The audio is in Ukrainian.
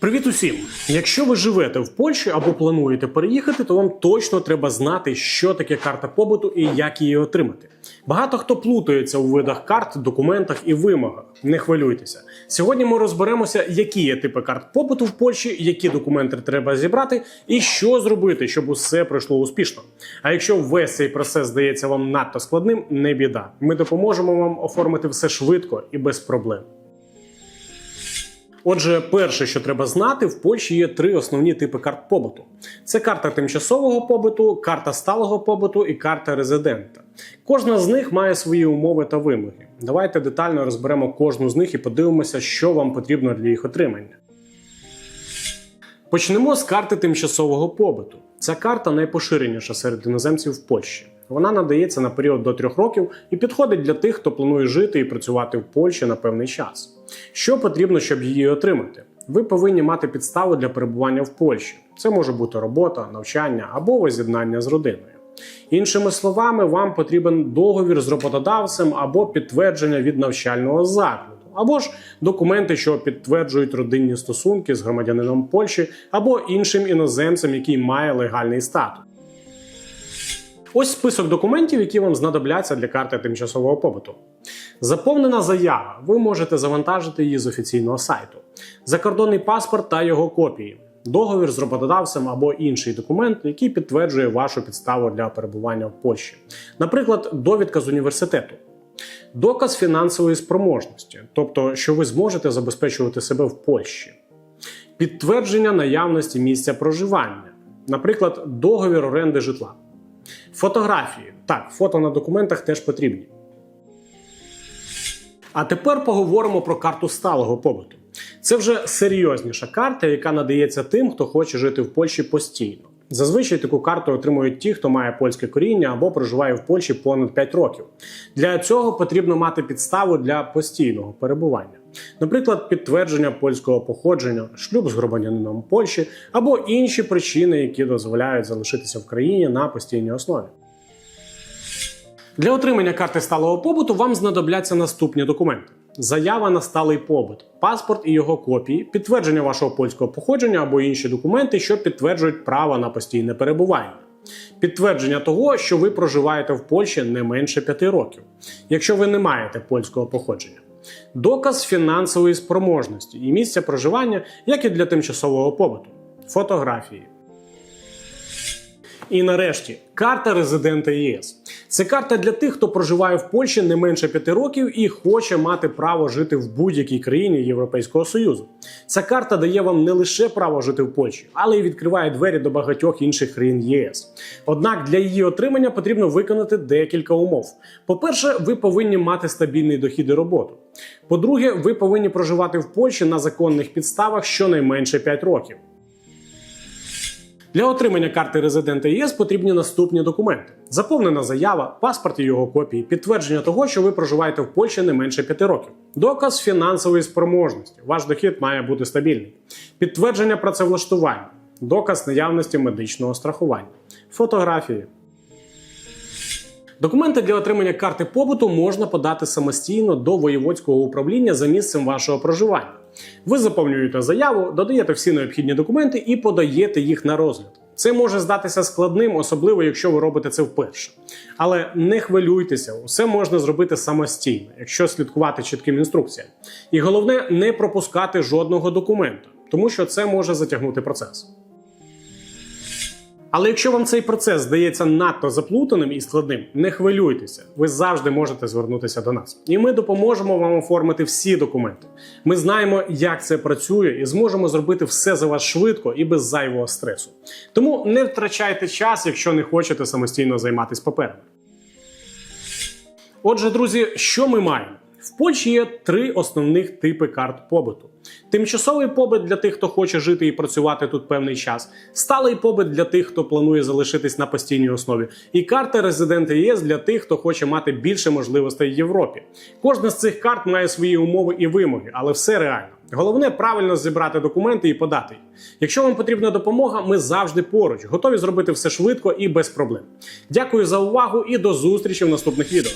Привіт усім! Якщо ви живете в Польщі або плануєте переїхати, то вам точно треба знати, що таке карта побуту і як її отримати. Багато хто плутається у видах карт, документах і вимогах. Не хвилюйтеся. Сьогодні ми розберемося, які є типи карт побуту в Польщі, які документи треба зібрати, і що зробити, щоб усе пройшло успішно. А якщо весь цей процес здається вам надто складним, не біда. Ми допоможемо вам оформити все швидко і без проблем. Отже, перше, що треба знати, в Польщі є три основні типи карт побуту: це карта тимчасового побуту, карта сталого побуту і карта резидента. Кожна з них має свої умови та вимоги. Давайте детально розберемо кожну з них і подивимося, що вам потрібно для їх отримання. Почнемо з карти тимчасового побуту. Ця карта найпоширеніша серед іноземців в Польщі. Вона надається на період до трьох років і підходить для тих, хто планує жити і працювати в Польщі на певний час. Що потрібно, щоб її отримати? Ви повинні мати підставу для перебування в Польщі. Це може бути робота, навчання або воз'єднання з родиною. Іншими словами, вам потрібен договір з роботодавцем або підтвердження від навчального закладу, або ж документи, що підтверджують родинні стосунки з громадянином Польщі або іншим іноземцем, який має легальний статус. Ось список документів, які вам знадобляться для карти тимчасового побуту. Заповнена заява. Ви можете завантажити її з офіційного сайту. Закордонний паспорт та його копії. Договір з роботодавцем або інший документ, який підтверджує вашу підставу для перебування в Польщі. Наприклад, довідка з університету. Доказ фінансової спроможності, тобто, що ви зможете забезпечувати себе в Польщі. Підтвердження наявності місця проживання, наприклад, договір оренди житла. Фотографії. Так, фото на документах теж потрібні. А тепер поговоримо про карту сталого побуту. Це вже серйозніша карта, яка надається тим, хто хоче жити в Польщі постійно. Зазвичай таку карту отримують ті, хто має польське коріння або проживає в Польщі понад 5 років. Для цього потрібно мати підставу для постійного перебування, наприклад, підтвердження польського походження, шлюб з громадянином Польщі або інші причини, які дозволяють залишитися в країні на постійній основі. Для отримання карти сталого побуту вам знадобляться наступні документи: заява на сталий побут, паспорт і його копії, підтвердження вашого польського походження або інші документи, що підтверджують право на постійне перебування. Підтвердження того, що ви проживаєте в Польщі не менше 5 років, якщо ви не маєте польського походження. Доказ фінансової спроможності і місця проживання, як і для тимчасового побуту, фотографії. І нарешті карта резидента ЄС. Це карта для тих, хто проживає в Польщі не менше 5 років і хоче мати право жити в будь-якій країні Європейського Союзу. Ця карта дає вам не лише право жити в Польщі, але й відкриває двері до багатьох інших країн ЄС. Однак для її отримання потрібно виконати декілька умов. По-перше, ви повинні мати стабільний дохід і роботу. По-друге, ви повинні проживати в Польщі на законних підставах щонайменше 5 років. Для отримання карти резидента ЄС потрібні наступні документи: заповнена заява, паспорт і його копії, підтвердження того, що ви проживаєте в Польщі не менше 5 років, доказ фінансової спроможності. Ваш дохід має бути стабільний, підтвердження працевлаштування, доказ наявності медичного страхування, фотографії. Документи для отримання карти побуту можна подати самостійно до воєводського управління за місцем вашого проживання. Ви заповнюєте заяву, додаєте всі необхідні документи і подаєте їх на розгляд. Це може здатися складним, особливо якщо ви робите це вперше. Але не хвилюйтеся, усе можна зробити самостійно, якщо слідкувати чітким інструкціям. І головне не пропускати жодного документа, тому що це може затягнути процес. Але якщо вам цей процес здається надто заплутаним і складним, не хвилюйтеся, ви завжди можете звернутися до нас, і ми допоможемо вам оформити всі документи. Ми знаємо, як це працює, і зможемо зробити все за вас швидко і без зайвого стресу. Тому не втрачайте час, якщо не хочете самостійно займатися паперами. Отже, друзі, що ми маємо? В Польщі є три основних типи карт побуту: тимчасовий побит для тих, хто хоче жити і працювати тут певний час, сталий побит для тих, хто планує залишитись на постійній основі, і карта резидента ЄС для тих, хто хоче мати більше можливостей в Європі. Кожна з цих карт має свої умови і вимоги, але все реально. Головне правильно зібрати документи і подати їх. Якщо вам потрібна допомога, ми завжди поруч, готові зробити все швидко і без проблем. Дякую за увагу і до зустрічі в наступних відео.